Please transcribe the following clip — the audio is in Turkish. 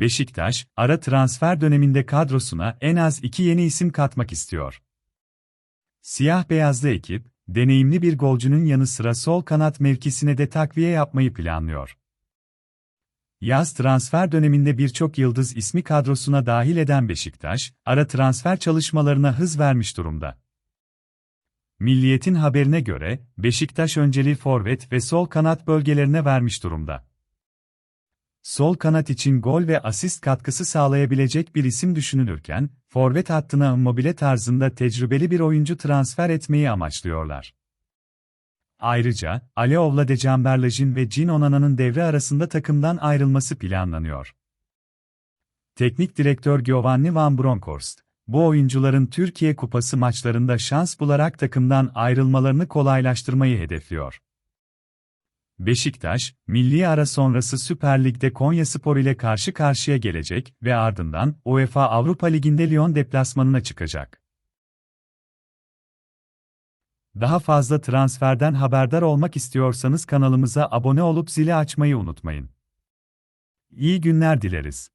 Beşiktaş, ara transfer döneminde kadrosuna en az iki yeni isim katmak istiyor. Siyah beyazlı ekip, deneyimli bir golcünün yanı sıra sol kanat mevkisine de takviye yapmayı planlıyor. Yaz transfer döneminde birçok yıldız ismi kadrosuna dahil eden Beşiktaş, ara transfer çalışmalarına hız vermiş durumda. Milliyet'in haberine göre, Beşiktaş önceliği forvet ve sol kanat bölgelerine vermiş durumda. Sol kanat için gol ve asist katkısı sağlayabilecek bir isim düşünülürken, forvet hattına immobile tarzında tecrübeli bir oyuncu transfer etmeyi amaçlıyorlar. Ayrıca, Aleovla Decamberlajin ve Cin Onana'nın devre arasında takımdan ayrılması planlanıyor. Teknik direktör Giovanni Van Bronckhorst, bu oyuncuların Türkiye Kupası maçlarında şans bularak takımdan ayrılmalarını kolaylaştırmayı hedefliyor. Beşiktaş, milli ara sonrası Süper Lig'de Konyaspor ile karşı karşıya gelecek ve ardından UEFA Avrupa Ligi'nde Lyon deplasmanına çıkacak. Daha fazla transferden haberdar olmak istiyorsanız kanalımıza abone olup zili açmayı unutmayın. İyi günler dileriz.